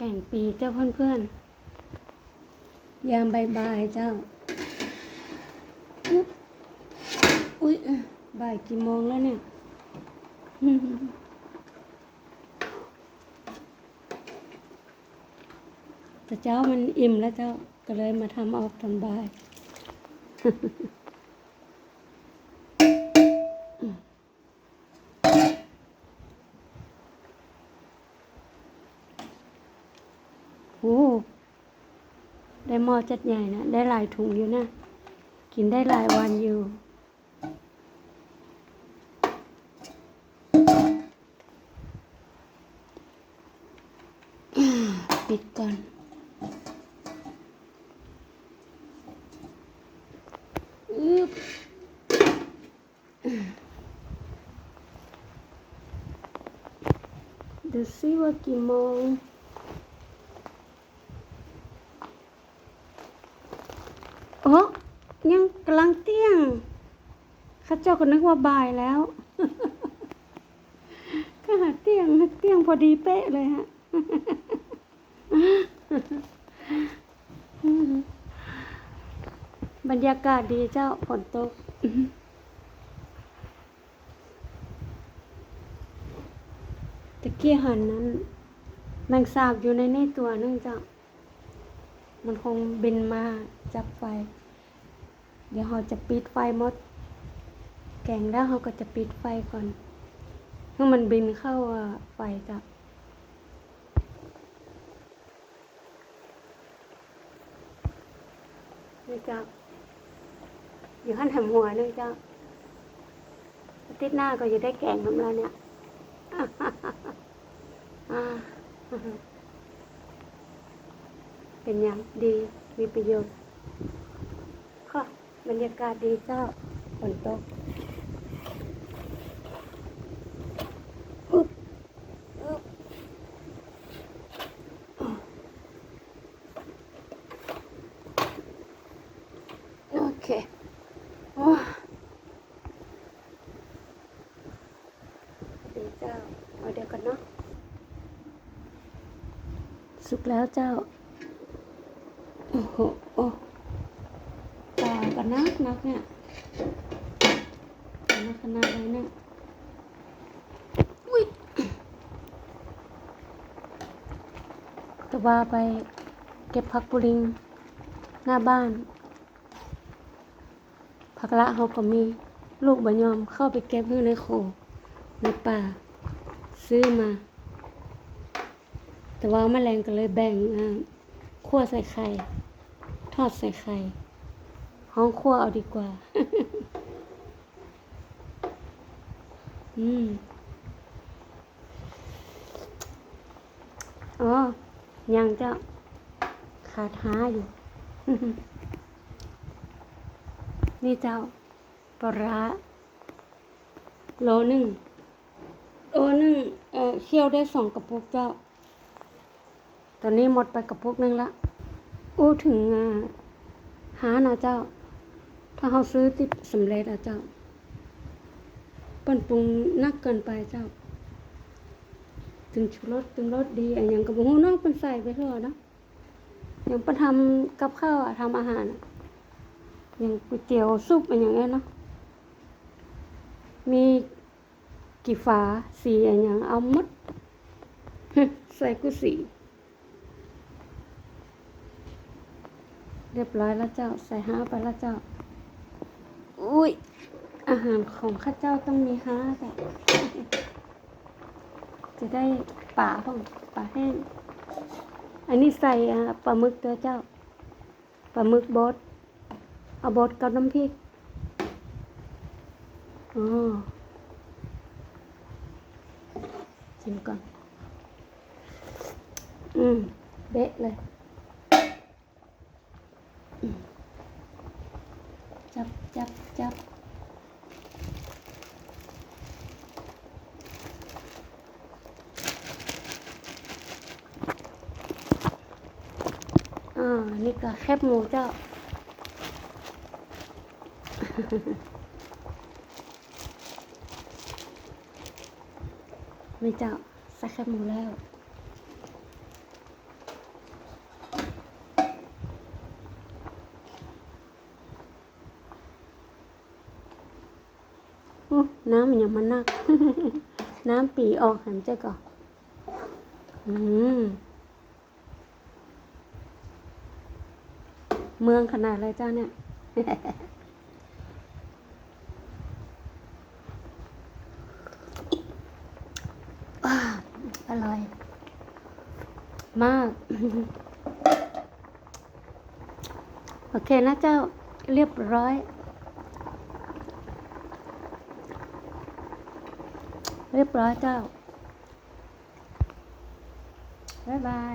แก่งปีเจ้าเพื่อนๆยามบ่ายเจ้าอุ๊ยอุ้ยบ่ายกี่โมงแล้วเนี่ยแต่เจ้ามันอิ่มแล้วเจ้าก็เลยมาทำออกตอนบ่าย ได้หม้อจัดใหญ่นะ ได้หลายถุงอยู่นะ กินได้หลายวันอยู่ ปิดก่อนอึบดูซิว่ากี่โมง โอ้ยังกำลังเที่ยงข้าเจ้าก็นึกว่าบ่ายแล้วก็หาเที่ยงเที่ยงพอดีเป๊ะเลยฮะบรรยากาศดีเจ้าฝนตกตะเกียหันนั้นแมงสาบอยู่ในนี่ตัวนึงเจ้า มันคงบินมาจับไฟ เดี๋ยวเราจะปิดไฟหมด แกงแล้วเราก็จะปิดไฟก่อนเมื่อมันบินเข้าไฟจ้ะนี่จ้ะอยู่ขั้นทำหัวนึงจ้ะอาทิตย์หน้าก็จะได้แกงน้ำแล้วเนี่ย เป็นอย่างดีมีประโยชน์ค่ะบรรยากาศดีเจ้าฝนตกอึ๊บอึ๊บโอเคโอ้ดีเจ้า เอาเดี๋ยวกันเนาะสุกแล้วเจ้า โอ้โหโอ้ตากันนักนักเนี่ยนักขนาดไหนเนี่ยอุ้ยก็ว่าไปเก็บผักปุริง หน้าบ้าน ผักละเขาก็มีลูกบะยอมเข้าไปเก็บอยู่ในโขในป่า ซื้อมา แต่ว่าแมลงก็เลยแบ่งคั่วใส่ไข่ ทอดใส่ไข่ห้องครัวเอาดีกว่า อืมอ๋อ ยังเจ้าขาดหาอยู่ นี่เจ้าปลาโลหนึ่งโลหนึ่งเอ่อเคี่ยวได้สองกระปุกเจ้า ตอนนี้หมดไปกระปุกหนึงละ อู้ถึงอ่าหานะเจ้า ถ้าเราซื้อติดสำเร็จอะเจ้าปิ้นปรุงนักเกินไปเจ้า ถึงชูรสถึงรสดีอันหยังก็บ่ฮู้เนาะเปิ้นใส่ไปเถอะนะอย่างปิ้นทำกับข้าวอะทำอาหารอย่างก๋วยเตี๋ยวซุปอันอย่างเงี้ยเนาะมีกี่ฝาสีอันหยังเอาหมดใส่กุสี เรียบร้อยแล้วเจ้า ใส่ห้าไปแล้วเจ้า อุ้ย อาหารของข้าเจ้าต้องมีห้าแต่จะได้ป่าพ่องป่าแห้ง อันนี้ใส่ปลาหมึกตัวเจ้า ปลาหมึกบดเอาบดกับน้ำพริกอ๋อชิมก่อน อืม เบะเลยานี่ก็แคบหมูเจ้า ไม่เจ้าใส่แคบหมูแล้วน้ำยังมันนัก น้ำปีออกหันเจ้าก่อนอืม เมืองขนาดอะไรเจ้าเนี่ยว้าอร่อย มาก โอเคนะเจ้าเรียบร้อย เรียบร้อยเจ้า บ๊ายบาย